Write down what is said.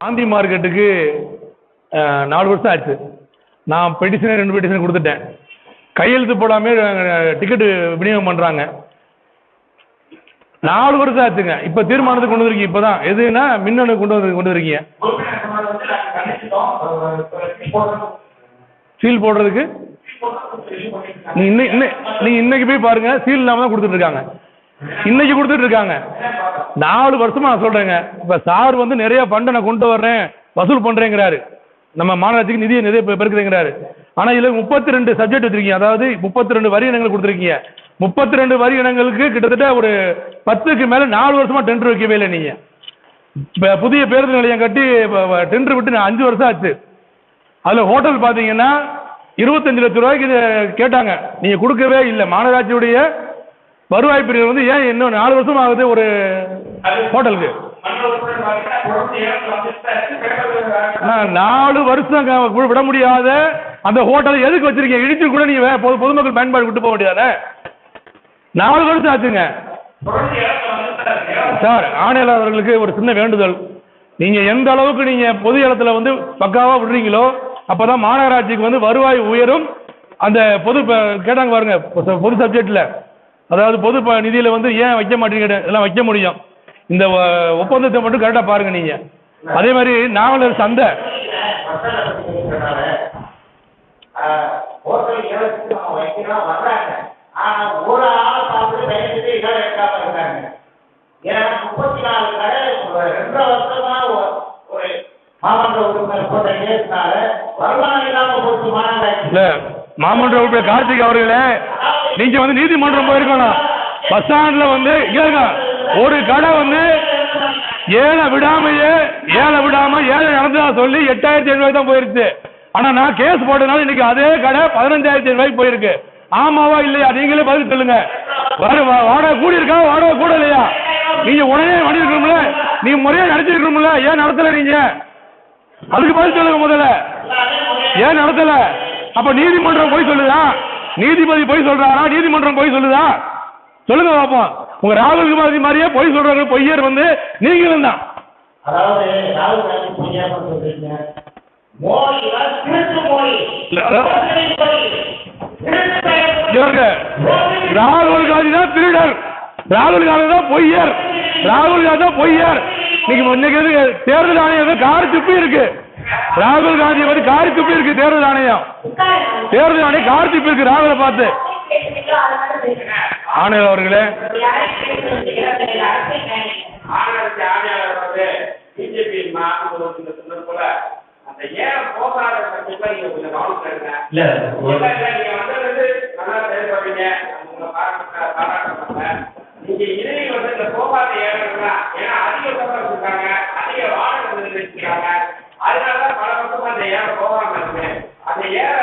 காந்தி மார்க்கெட்டுக்கு நாலு வருஷம் ஆச்சு. நான் பெட்டிஷனே ரெண்டு பெட்டிஷன் கொடுத்துட்டேன். கையெழுத்து போடாமல் டிக்கெட்டு விநியோகம் பண்ணுறாங்க நாலு வருஷம் ஆச்சுங்க. இப்போ தீர்மானத்துக்கு கொண்டு வந்திருக்கீங்க இப்போ தான் எதுனா மின்னணு கொண்டு வந்து கொண்டு வந்திருக்கீங்க. சீல் போடுறதுக்கு? நீ இன்னைக்கு இன்னை நீ இன்னைக்கு போய் பாருங்க. சீல் இல்லாமல் தான் கொடுத்துட்டு இருக்காங்க. இன்னைக்கு கொடுத்துட்டு இருக்காங்க. நாலு வருஷமா நான் சொல்றேங்க. இப்ப சார் வந்து நிறைய ஃபண்டை நான் கொண்டு வர்றேன். வசூல் பண்றேங்கிறாரு. நம்ம மாநகராட்சிக்கு நிதியை நிறைய பெ- பெருக்குறேங்கிறாரு ஆனா இதுல முப்பத்தி ரெண்டு சப்ஜெக்ட் வச்சிருக்கீங்க. அதாவது முப்பத்தி ரெண்டு வரி இனங்கள் கொடுத்துருக்கீங்க. முப்பத்தி ரெண்டு வரி இனங்களுக்கு கிட்டத்தட்ட ஒரு பத்துக்கு மேல நாலு வருஷமா டெண்டர் வைக்கவே இல்லை நீங்க. இப்போ புதிய பேருந்து நிலையம் கட்டி டெண்டர் விட்டு நான் அஞ்சு வருஷம் ஆச்சு. அதில் ஹோட்டல் பார்த்தீங்கன்னா இருபத்தஞ்சு லட்ச ரூபாய்க்கு கேட்டாங்க. நீங்கள் கொடுக்கவே இல்லை. மாநகராட்சியுடைய வருவாய் பிரிவு வந்து ஏன் இன்னும் நாலு வருஷம் ஆகுது ஒரு ஹோட்டலுக்கு? நாலு வருஷம் விட முடியாத அந்த ஹோட்டலை எதுக்கு வச்சிருக்கீங்க? இடிச்சு கூட நீங்கள் பொது பொதுமக்கள் பயன்பாடு விட்டு போக முடியாத. நாலு வருஷம் ஆச்சுங்க. சார் ஆணையாளர்களுக்கு அவர்களுக்கு ஒரு சின்ன வேண்டுதல். நீங்கள் எந்த அளவுக்கு நீங்கள் பொது இடத்துல வந்து பக்காவாக விடுறீங்களோ அப்பதான் மாநகராட்சிக்கு வந்து வருவாய் உயரும். அந்த பொது கேட்டாங்க பாருங்க பொது சப்ஜெக்ட்ல. அதாவது பொது ப நிதியில் வந்து ஏன் வைக்க மாட்டீங்க எல்லாம் வைக்க முடியும். இந்த ஒப்பந்தத்தை மட்டும் கரெக்டாக பாருங்கள் நீங்கள் அதே மாதிரி நாவலர் சந்தை. இல்லை. மாமன்ற உறுப்பினர் கார்த்திக் அவர்களே நீங்கள் வந்து நீதிமன்றம் போயிருக்கணும் பஸ் ஸ்டாண்ட்ல வந்து கேளுங்க ஒரு கடை வந்து ஏழை விடாமையே ஏழை விடாம ஏழை நடந்ததா சொல்லி எட்டாயிரத்தி ஐநூறு தான் போயிருச்சு. ஆனா நான் கேஸ் போட்டதுனால இன்னைக்கு அதே கடை பதினஞ்சாயிரத்தி ரூபாய்க்கு போயிருக்கு. ஆமாவா இல்லையா? நீங்களே பதில் சொல்லுங்க. வா- வாடகை கூடி இருக்கா வாடகை கூட இல்லையா? நீங்க உடனே பண்ணிருக்கணும்ல நீ முறையா நடத்திருக்கணும்ல ஏன் நடத்தல நீங்க? அதுக்கு பதில் சொல்லுங்க முதல்ல. ஏன் நடத்தல? அப்ப நீதிமன்றம் போய் சொல்லுதா? நீதிபதி போய் சொல்றாரா? நீதிமன்றம் போய் சொல்லுதா? சொல்லுங்க பாப்போம் உங்க ராகுல் காந்தி மாதிரியே பொய் சொல்றாங்க பொய்யர் வந்து நீங்களும் தான். ராகுல் காந்தி தான் திருடர். ராகுல் காந்தி தான் பொய்யர். ராகுல் காந்தி தான் பொய்யர். இன்னைக்கு இன்னைக்கு தேர்தல் ஆணையம் காரி துப்பி இருக்கு. ராகுல் காந்தி வந்து காரி துப்பி இருக்கு தேர்தல் ஆணையம். தேர்தல் ஆணையம் காரி துப்பி இருக்கு ராகுலை பார்த்து. ஆணையர் அவர்களே. இல்ல, நீங்க வந்தது வந்து இந்த போகாத ஏறா ஏன்னா அதிக தொகை வச்சிருக்காங்க அதிக அதனால பல வருஷமா அந்த ஏற போவாங்க இருக்கு அந்த ஏற